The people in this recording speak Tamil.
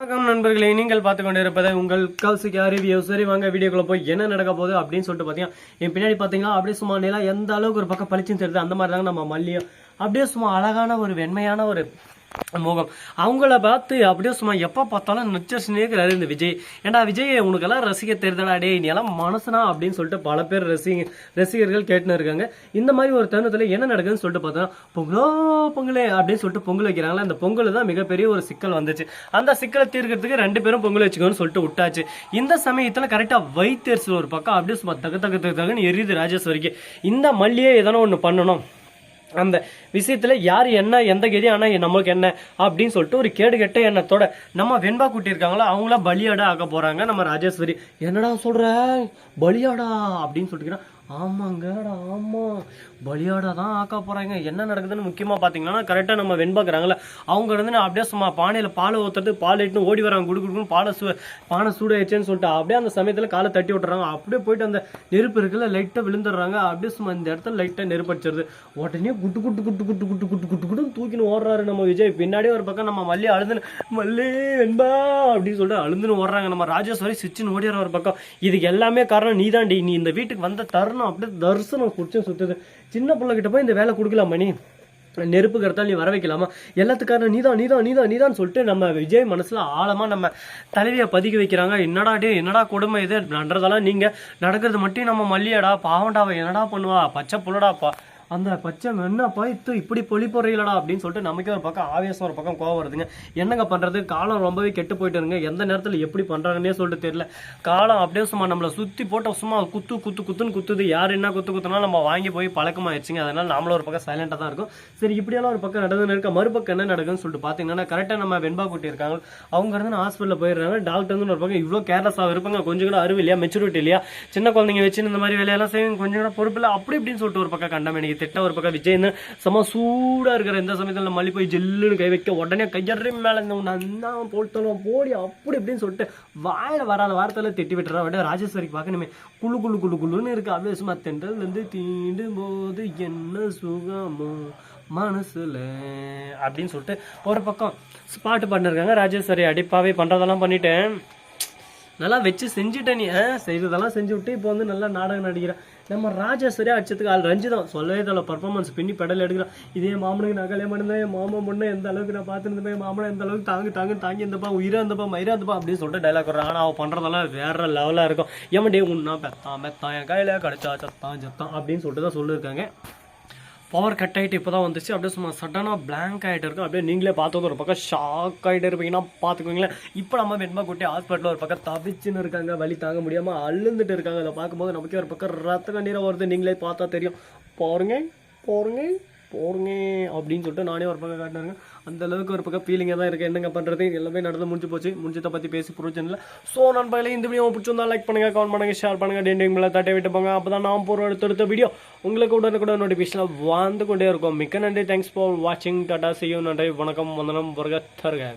வணக்கம் நண்பர்களே நீங்கள் பார்த்து கொண்டு உங்கள் கௌசிக் அறிவியோ சரி வாங்க வீடியோக்குள்ள போய் என்ன நடக்க போகுது அப்படின்னு சொல்லிட்டு பார்த்தீங்கன்னா என் பின்னாடி பார்த்தீங்கன்னா அப்படியே சும்மா நிலா எந்த அளவுக்கு ஒரு பக்கம் பளிச்சுன்னு தெரியுது அந்த மாதிரி தாங்க நம்ம மல்லியும். அப்படியே சும்மா அழகான ஒரு வெண்மையான ஒரு முகம். அவங்கள பார்த்து அப்படியே சும்மா எப்போ பார்த்தாலும் நச்சர்ஸ்னே இருக்கிறாரு இந்த விஜய். ஏன்டா விஜய் உனக்கெல்லாம் ரசிக்க தெரியுதாடா டே நீ எல்லாம் மனசுனா அப்படின்னு சொல்லிட்டு பல பேர் ரசிக ரசிகர்கள் கேட்டுன்னு இருக்காங்க. இந்த மாதிரி ஒரு தருணத்தில் என்ன நடக்குதுன்னு சொல்லிட்டு பார்த்தோன்னா பொங்கலோ பொங்கலே அப்படின்னு சொல்லிட்டு பொங்கல் வைக்கிறாங்களா அந்த பொங்கல் தான் மிகப்பெரிய ஒரு சிக்கல் வந்துச்சு. அந்த சிக்கலை தீர்க்கிறதுக்கு ரெண்டு பேரும் பொங்கல் வச்சுக்கோன்னு சொல்லிட்டு விட்டாச்சு. இந்த சமயத்தில் கரெக்டாக வைத்தரிசல் ஒரு பக்கம் அப்படியே சும்மா தக தக தக தகன்னு எரியுது ராஜேஸ்வரிக்கு. இந்த மல்லியே எதனா ஒன்று பண்ணணும். அந்த விஷயத்துல யார் என்ன எந்த கதி ஆனா நம்மளுக்கு என்ன அப்படின்னு சொல்லிட்டு ஒரு கேடு கெட்ட எண்ணத்தோட நம்ம வெண்பா குட்டி இருக்காங்களோ அவங்களாம் பலியாடா ஆக்க போறாங்க. நம்ம ராஜேஸ்வரி என்னடா சொல்ற? பலியாடா? அப்படின்னு சொல்லிட்டு ஆமாங்கடா ஆமா. பலியாட தான் ஆக்க போறாங்க. என்ன நடக்குதுன்னு முக்கியமா பார்த்தீங்கன்னா கரெக்டா நம்ம வெண்பாக்குறாங்களே அவங்க இருந்து நான் அப்படியே சும்மா பானையில பாலை ஊற்றுறது பால் இட்டுன்னு ஓடி வராங்க. குடு குடுக்குன்னு பாலை சூ பானை சூடாயிடுச்சுன்னு சொல்லிட்டு அப்படியே அந்த சமயத்துல காலை தட்டி விட்டுறாங்க. அப்படியே போயிட்டு அந்த நெருப்பு இருக்குல்ல லைட்டாக விழுந்துடுறாங்க. அப்படியே சும்மா இந்த இடத்துல லைட்டாக நெருப்படிச்சிருது உடனே குட்டு குட்டு குட்டு குட்டு குட்டு குட்டு குட்டு குட்டு தூக்கின்னு ஓடுறாரு நம்ம விஜய். பின்னாடியே ஒரு பக்கம் நம்ம மல்லி அழுதுன்னு மல்லி வெண்பா அப்படின்னு சொல்லிட்டு அழுதுன்னு ஓடுறாங்க. நம்ம ராஜேஸ்வரி சிச்சுன்னு ஓடிடுற ஒரு பக்கம். இதுக்கு எல்லாமே காரணம் நீதாண்டி. நீ இந்த வீட்டுக்கு வந்த தருணம் அப்படியே தரிசனம் குடிச்சு சுத்துது சின்ன பிள்ளைகிட்ட போய் இந்த வேலை கொடுக்கலாமா நீ நெருப்பு கடத்தால் நீ வர வைக்கலாமா? எல்லாத்துக்காரன் நீதான் நீதான் நீதான் நீதான் சொல்லிட்டு நம்ம விஜய் மனசுல ஆழமா நம்ம தலைவியை பதுக்கி வைக்கிறாங்க. என்னடா டே என்னடா கொடுமை இது? நடறதெல்லாம் நீங்க நடக்கிறது மட்டும் நம்ம மல்லியாடா பாவண்டாவை என்னடா பண்ணுவா? பச்சை புள்ளடாப்பா. அந்த பச்சை என்னப்பா இத்து இப்படி பொழி போறீங்களடா அப்படின்னு சொல்லிட்டு நமக்கே ஒரு பக்கம் ஆவேசம் ஒரு பக்கம் கோவம் வருதுங்க. என்னங்க பண்றது? காலம் ரொம்பவே கெட்டு போயிட்டு இருங்க எந்த நேரத்தில் எப்படி பண்றாங்கன்னே சொல்லிட்டு தெரியல. காலம் அப்படியே சும்மா நம்மளை சுத்தி போட்ட சும்மா குத்து குத்து குத்துன்னு குத்துது. யார் என்ன குத்து குத்துனா நம்ம வாங்கி போய் பழக்கமாயிடுச்சுங்க அதனால நாமளும் ஒரு பக்கம் சைலண்டாக தான் இருக்கும். சரி இப்படியெல்லாம் ஒரு பக்கம் நடந்துன்னு இருக்க மறுபக்கம் என்ன நடக்குதுன்னு சொல்லிட்டு பார்த்தீங்கன்னா கரெக்டாக நம்ம வெண்பா குட்டி இருக்காங்க. அவங்க இருந்து ஹாஸ்பிட்டலில் போயிடுறாங்க டாக்டர் வந்து ஒரு பக்கம் இவ்வளோ கேர்லெஸ்ஸாக இருப்பாங்க. கொஞ்சம் கூட அறிவு இல்லையா? மெச்சூரிட்டி இல்லையா? சின்ன குழந்தைங்க வச்சு இந்த மாதிரி வேலையெல்லாம் செய்யும். கொஞ்சம் கூட பொறுப்பு இல்லை. அப்படி இப்படின்னு சொல்லிட்டு ஒரு பக்கம் கண்டம் திட்டம் திட்ட ஒரு பக்கம் விஜய்னு செம்ம சூடாக இருக்கிற எந்த சமயத்தில் மல்லி போய் ஜெல்லுன்னு கை வைக்க உடனே கையறி மேலே இந்த நன்னா போட்டணும் போடி அப்படி இப்படின்னு சொல்லிட்டு வாயில வராத வார்த்தையில திட்டி விட்டுறா. விட ராஜேஸ்வரிக்கு பார்க்கணுமே. குழு குழு குழு குளுன்னு இருக்கு. அப்படியே சும்மா தென்றல் வந்து தீண்டும் போது என்ன சுகமோ மனசுல அப்படின்னு சொல்லிட்டு ஒரு பக்கம் பாட்டு பண்ணிருக்காங்க ராஜேஸ்வரி அடிப்பாவே பண்றதெல்லாம் பண்ணிட்டேன். நல்லா வச்சு செஞ்சுட்டேன் நீ. செய்ததெல்லாம் செஞ்சு விட்டு இப்போ வந்து நல்லா நாடகம் நடிக்கிறேன் நம்ம ராஜா சரியா அடிச்சதுக்கு ஆள் ரஞ்சிதம். சொல்லவே தலை பர்ஃபார்மன்ஸ் பின்னி பெடல் எடுக்கிறான். இதே மாமனுக்கு நான் கல்யாணம் பண்ணேன் என் மாமன் பொண்ணு எந்த அளவுக்கு நான் பார்த்துருந்தேன் மாமனை எந்த அளவுக்கு தாங்கு தாங்கு தாங்கி இருந்தப்பா உயிராக இருந்தப்பா மயிரா இருந்தப்பா அப்படின்னு சொல்லிட்டு டைலாக் வர்றான். ஆனால் அவன் பண்ணுறதெல்லாம் வேற லெவலாக இருக்கும். ஏமாண்டே உன்னா பெத்தான் பெத்தான் என் கையில கிடச்சா சத்தான் சத்தான் அப்படின்னு சொல்லிட்டு தான் சொல்லியிருக்காங்க பவர் கட் ஆகிட்டு இப்போ தான் வந்துச்சு. அப்படியே சும்மா சடனாக பிளாங்க் ஆகிட்டு இருக்கும் அப்படியே நீங்களே பார்த்தது ஒரு பக்கம் ஷாக் ஆகிட்டு இருப்பீங்கன்னா பார்த்துக்கோங்களேன். இப்போ நம்ம வெண்மா குட்டி ஹாஸ்பிட்டலில் ஒரு பக்கம் தவிச்சுன்னு இருக்காங்க. வழி தாங்க முடியாமல் அழுந்துட்டு இருக்காங்க. அதை பார்க்கும்போது நமக்கே ஒரு பக்கம் ரத்த கண்ணீரை வருது. நீங்களே பார்த்தா தெரியும். பாருங்க பாருங்க. போடுங்க அப்படின்னு சொல்லிட்டு நானே ஒரு பக்கம் காட்டினாருங்க அந்த அளவுக்கு ஒரு பக்கம் ஃபீலிங்காக தான் இருக்குது என்னங்க பண்ணுறது எல்லாமே நடந்து முடிஞ்சு போச்சு. முடிஞ்சதை பற்றி பேசி இல்லை ஸோ நண்பர்களே இந்த வீடியோ பிடிச்சிருந்தா லைக் பண்ணுங்கள் கமெண்ட் பண்ணுங்கள் ஷேர் பண்ணுங்கள் டெண்டிங் மேலே தட்டை விட்டு போங்க. அப்போ தான் நான் போகிற அடுத்தடுத்த வீடியோ உங்களுக்கு உடனுக்குட கூட நோட்டிஃபிகேஷன் வந்து கொண்டே இருக்கும். மிக்க நன்றி. தேங்க்ஸ் ஃபார் வாட்சிங் டாடா செய்யும் நன்றி. வணக்கம். வந்தனம். வருக தருக